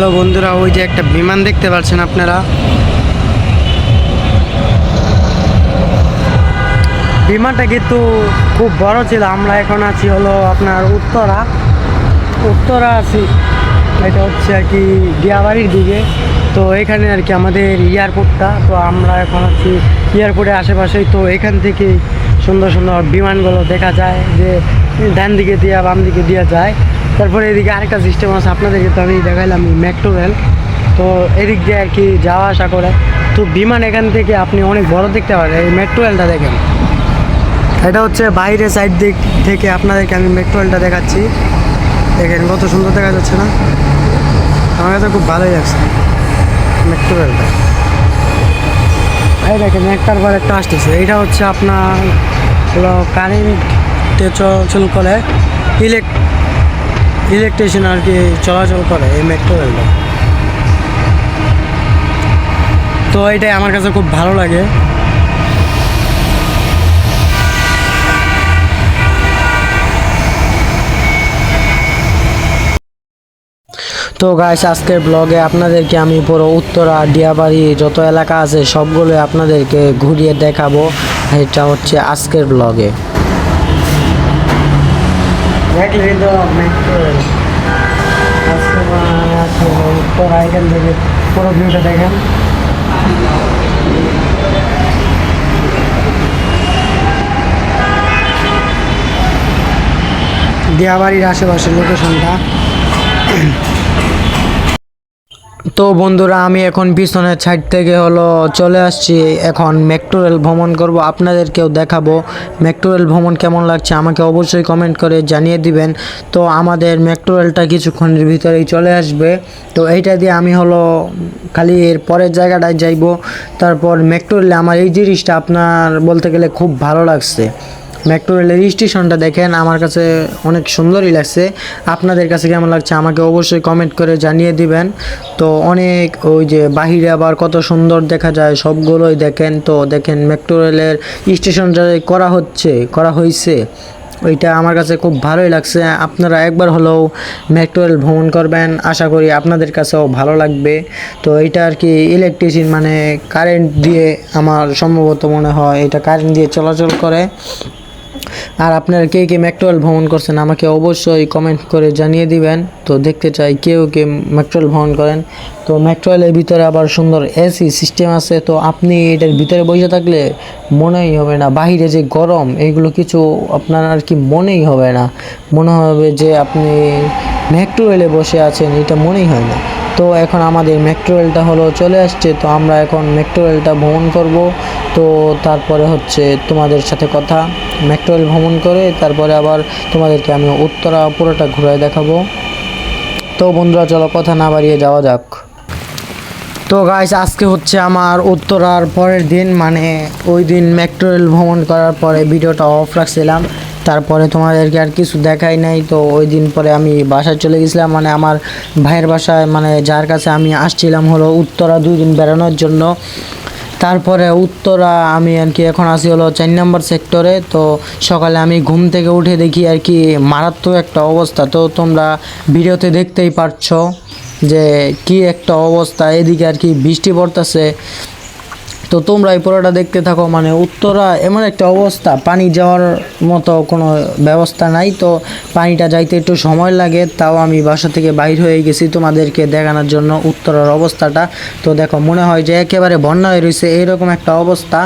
Hello বন্ধুরা, ওই যে একটা বিমান দেখতে পাচ্ছেন আপনারা। বিমানটা কিন্তু খুব বড় ছিল, আমরা এখন আছি হলো আপনার উত্তরা। উত্তরা আছি, এটা হচ্ছে আর কি দিয়াবাড়ির দিকে। তো এখানে আর কি আমাদের এয়ারপোর্টটা, তো আমরা এখন আছি এয়ারপোর্টের আশেপাশেই। তো এখান থেকে সুন্দর সুন্দর বিমানগুলো দেখা যায়, যে ডান দিকে দিয়া বাম দিকে দিয়া যায়। তারপরে এদিকে আরেকটা সিস্টেম আছে, আপনাদেরকে তো আমি দেখাইলাম মেট্রো তো এদিক দিয়ে আর কি যাওয়া আসা করে। তো বিমান এখান থেকে আপনি অনেক বড় দেখতে পারেন এই মেট্রো দেখেন। এটা হচ্ছে বাইরে সাইড দিক থেকে আপনাদেরকে আমি মেট্রো দেখাচ্ছি। দেখেন কত সুন্দর দেখা যাচ্ছে না? আমার কাছে খুব ভালোই লাগছে মেট্রো রেলটা এই দেখেন, একটার পর একটা আসতেছে। এটা হচ্ছে আপনার হলো কারেন্টে চলাচল করে ইলেক ইলেকট্রিশিয়ান আর কি চলাচল করে এই মেট্রো রেলটা তো এটাই আমার কাছে খুব ভালো লাগে। তো গাইস আজকের ব্লগে আপনাদেরকে আমি পুরো উত্তরা ডিয়াবাড়ি যত এলাকা আছে সবগুলো আপনাদেরকে ঘুরিয়ে দেখাবো। এটা হচ্ছে আজকের ব্লগে দেখলেন তো উত্তরা এখান থেকে পুরো ভিউটা দেখেন। দিয়াবাড়ির আশেপাশের লোকেশনটা। তো বন্ধুরা, আমি এখন পিছনের সাইড থেকে হলো চলে আসছি। এখন মেট্রো ভ্রমণ করব, আপনাদেরকেও দেখাবো মেট্রো ভ্রমণ কেমন লাগছে। আমাকে অবশ্যই কমেন্ট করে জানিয়ে দিবেন। তো আমাদের মেট্রো রেলটা কিছুক্ষণের ভিতরেই চলে আসবে। তো এইটা দিয়ে আমি হলো খালি এর পরের জায়গাটায় যাইব। তারপর মেট্রো আমার এই জিনিসটা আপনার বলতে গেলে খুব ভালো লাগছে। মেট্রো রেলের স্টেশনটা দেখেন, আমার কাছে অনেক সুন্দরই লাগছে। আপনাদের কাছে কেমন লাগছে আমাকে অবশ্যই কমেন্ট করে জানিয়ে দিবেন। তো অনেক ওই যে বাহিরে আবার কত সুন্দর দেখা যায়, সবগুলোই দেখেন তো, দেখেন মেট্রো রেলের স্টেশনটা করা হচ্ছে, করা হয়েছে ওইটা আমার কাছে খুব ভালোই লাগছে। আপনারা একবার হলেও মেট্রো ভ্রমণ করবেন, আশা করি আপনাদের কাছেও ভালো লাগবে। তো এটা আর কি ইলেকট্রিসিয়ান মানে কারেন্ট দিয়ে আমার সম্ভবত মনে হয় এটা কারেন্ট দিয়ে চলাচল করে। আর আপনারা কে কে মেট্রোয়েল ভ্রমণ করছেন আমাকে অবশ্যই কমেন্ট করে জানিয়ে দিবেন। তো দেখতে চাই কেউ কে মেট্রোয়েল ভ্রমণ করেন। তো মেট্রোয়েলের ভিতরে আবার সুন্দর এসি সিস্টেম আছে। তো আপনি এটার ভিতরে বসে থাকলে মনেই হবে না। বাহিরে যে গরম এইগুলো কিছু আপনার আর কি মনেই হবে না। মনে হবে যে আপনি মেট্রো বসে আছেন, এটা মনেই হয় না। তো এখন আমাদের মেট্রো রেলটা হলো চলে আসছে, তো আমরা এখন মেট্রো রেলটা ভ্রমণ করব। তো তারপরে হচ্ছে তোমাদের সাথে কথা মেট্রো রেল ভ্রমণ করে তারপরে আবার তোমাদেরকে আমি উত্তরা পুরোটা ঘুরে দেখাবো। তো বন্ধুরা, চলো কথা না বাড়িয়ে যাওয়া যাক। তো গাইস আজকে হচ্ছে আমার উত্তরার পরের দিন মানে ওই দিন মেট্রো রেল ভ্রমণ করার পরে ভিডিওটা অফ রাখছিলাম। তারপরে তোমাদেরকে আর কিছু দেখাই নাই, তো ওই দিন পরে আমি বাসায় চলে গেছিলাম। মানে আমার ভাইয়ের বাসায় মানে যার কাছে আমি আসছিলাম হলো উত্তরা দুই দিন বেড়ানোর জন্য। তারপরে উত্তরা আমি আর কি এখন আসি হলো চার নম্বর সেক্টরে। তো সকালে আমি ঘুম থেকে উঠে দেখি আর কি মারাত্মক একটা অবস্থা। তো তোমরা ভিডিওতে দেখতেই পারছ যে কি একটা অবস্থা। এদিকে আর কি বৃষ্টি পড়তেছে। তো তোমরা এই পুরোটা দেখতে থাকো মানে উত্তরা এমন একটা অবস্থা, পানি যাওয়ার মতো কোনো ব্যবস্থা নাই। তো পানিটা যাইতে একটু সময় লাগে, তাও আমি বাসা থেকে বাইর হয়ে গেছি তোমাদেরকে দেখানোর জন্য উত্তরার অবস্থাটা। তো দেখো, মনে হয় যে একেবারে বন্যা হয়ে রয়েছে এইরকম একটা অবস্থা।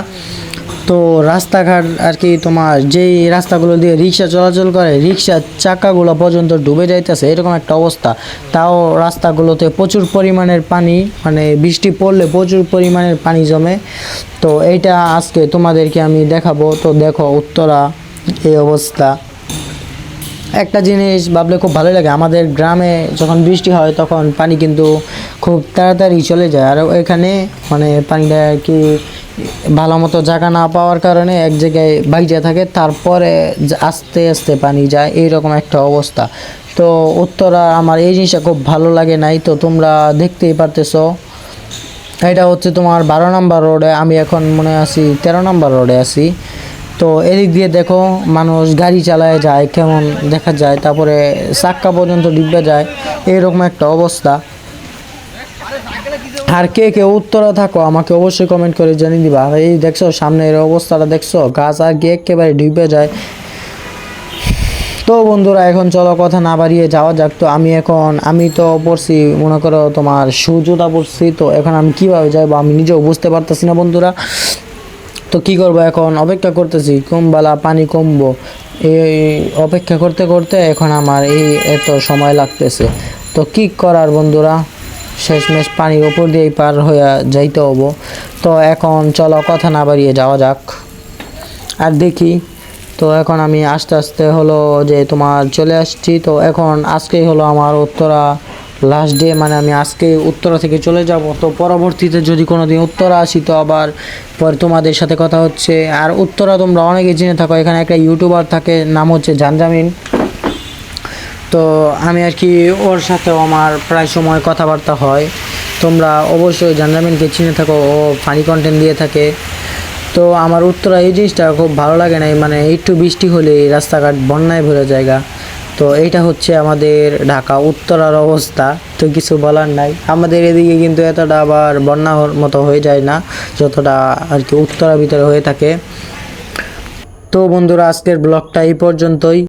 তো রাস্তাঘাট আর কি তোমার যেই রাস্তাগুলো দিয়ে রিক্সা চলাচল করে রিক্সার চাকাগুলো পর্যন্ত ডুবে যাইতেছে, এরকম একটা অবস্থা। তাও রাস্তাগুলোতে প্রচুর পরিমাণের পানি মানে বৃষ্টি পড়লে প্রচুর পরিমাণের পানি জমে। তো এইটা আজকে তোমাদেরকে আমি দেখাবো। তো দেখো উত্তরা, এই অবস্থা। একটা জিনিস ভাবলে খুব ভালো লাগে, আমাদের গ্রামে যখন বৃষ্টি হয় তখন পানি কিন্তু খুব তাড়াতাড়ি চলে যায়। আর এখানে মানে পানিটা আর কি ভালো মতো জায়গা না পাওয়ার কারণে এক জায়গায় বাইজা থাকে, তারপরে আস্তে আস্তে পানি যায়, এইরকম একটা অবস্থা। তো উত্তরা আমার এই জিনিসটা খুব ভালো লাগে নাই, তো তোমরা দেখতেই পারতেছো। এটা হচ্ছে তোমার বারো নম্বর রোডে, আমি এখন মনে আছি তেরো নম্বর রোডে আছি। তো এদিক দিয়ে দেখো মানুষ গাড়ি চালায় যায়, কেমন দেখা যায়, তারপরে চাক্কা পর্যন্ত ডিব্বা যায়, এইরকম একটা অবস্থা। আর কে কে উত্তরে থাকো, আমাকে অবশ্যই কমেন্ট করে জানিয়ে দিবা। এই দেখছ, সামনের অবস্থাটা দেখছ, গাছ আর গিয়ে একেবারে ডুবে যায়। তো বন্ধুরা, এখন চলো কথা না বাড়িয়ে যাওয়া যাক। তো আমি এখন, আমি তো পড়ছি, মনে করো তোমার শু পড়ছি, তো এখন আমি কীভাবে যাব আমি নিজেও বুঝতে পারতেছি না বন্ধুরা। তো কি করব এখন? অপেক্ষা করতেছি, কমবেলা পানি কমবো। এই অপেক্ষা করতে করতে এখন আমার এই এত সময় লাগতেছে। তো কি করার বন্ধুরা? শেষমেশ পানির ওপর দিয়েই পার হয়ে যাইতে হব তো এখন চলো কথা না বাড়িয়ে যাওয়া যাক। আর দেখি, তো এখন আমি আস্তে আস্তে হলো যে তোমার চলে আসছি। তো এখন আজকেই হলো আমার উত্তরা লাস্ট ডে মানে আমি আজকে উত্তরা থেকে চলে যাব। তো পরবর্তীতে যদি কোনো দিন উত্তরা আসি, তো আবার পরে তোমাদের সাথে কথা হচ্ছে। আর উত্তরা তোমরা অনেকে জেনে থাকো, এখানে একটা ইউটিউবার থাকে, নাম হচ্ছে জানজামিন। তো আমি আর কি ওর সাথেও আমার প্রায় সময় কথাবার্তা হয়। তোমরা অবশ্যই জানজামিনকে চিনে থাকো, ও ফানি কন্টেন্ট দিয়ে থাকে। তো আমার উত্তরা এই জিনিসটা খুব ভালো লাগে না মানে একটু বৃষ্টি হলে রাস্তাঘাট বন্যায় ভরে জায়গা। তো এইটা হচ্ছে আমাদের ঢাকা উত্তরার অবস্থা, তো কিছু বলার নাই। আমাদের এদিকে কিন্তু এতটা আবার বন্যার মতো হয়ে যায় না, যতটা আর কি উত্তরার ভিতরে হয়ে থাকে। তো বন্ধুরা, আজকের ব্লগটা এই পর্যন্তই।